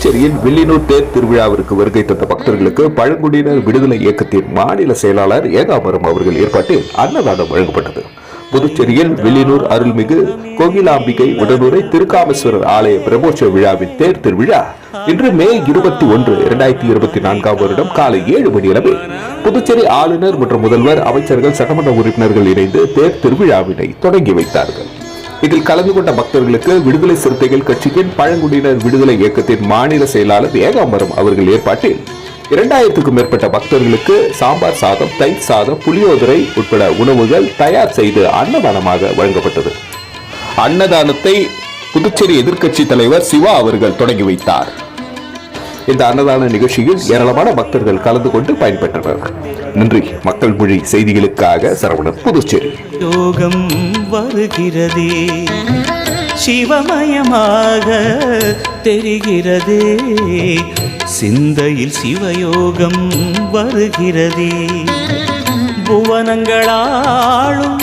புதுச்சேரியில் வில்லினூர் தேர் திருவிழாவிற்கு வருகை தந்த பக்தர்களுக்கு பழங்குடியினர் விடுதலை இயக்கத்தின் மாநில செயலாளர் ஏகாம்பரம் அவர்கள் ஏற்பாட்டில் அன்னதானம் வழங்கப்பட்டது. புதுச்சேரியில் வில்லினூர் அருள்மிகு கோகிலாம்பிகை உடனுரை திருக்காமேஸ்வரர் ஆலய பிரமோற்சவ விழாவின் தேர் திருவிழா இன்று மே இருபத்தி ஒன்று இரண்டாயிரத்தி இருபத்தி நான்காம் வருடம் காலை ஏழு மணி அளவில் புதுச்சேரி ஆளுநர் மற்றும் முதல்வர் அமைச்சர்கள் சட்டமன்ற உறுப்பினர்கள் இணைந்து தேர் திருவிழாவினை தொடங்கி வைத்தார்கள். இதில் கலந்து கொண்ட பக்தர்களுக்கு விடுதலை சிறுத்தைகள் கட்சியின் பழங்குடியினர் விடுதலை இயக்கத்தின் மாநில செயலாளர் ஏகாம்பரம் அவர்கள் ஏற்பாட்டில் இரண்டாயிரத்துக்கும் மேற்பட்ட பக்தர்களுக்கு சாம்பார் சாதம் தயிர் சாதம் புளியோதரை உட்பட உணவுகள் தயார் செய்து அன்னதானமாக வழங்கப்பட்டது. அன்னதானத்தை புதுச்சேரி எதிர்க்கட்சி தலைவர் சிவா அவர்கள் தொடங்கி வைத்தார். இந்த அன்னதான நிகழ்ச்சியில் ஏராளமான பக்தர்கள் கலந்து கொண்டு பயன்பெற்றனர். நன்றி. மக்கள் மொழி செய்திகளுக்காக சரவணன் புதுச்சேரி. யோகம் வருகிறதே. சிவமயமாக தெரிகிறதே. சிந்தையில் சிவயோகம் வருகிறதே. புவனங்களாளும்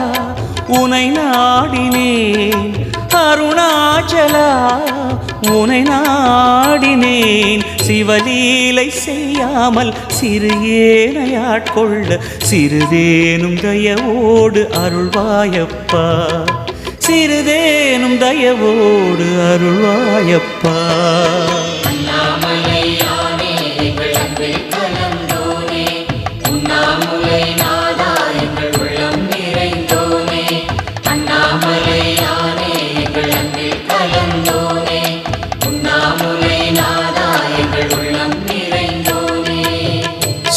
உனை நாடினேன். அருணாச்சலா உனை நாடினேன். சிவலீலை செய்யாமல் சிறுகேனையாட்கொள்ள சிறிதேனும் தயவோடு அருள்வாயப்பா. சிறிதேனும் தயவோடு அருள்வாயப்பா.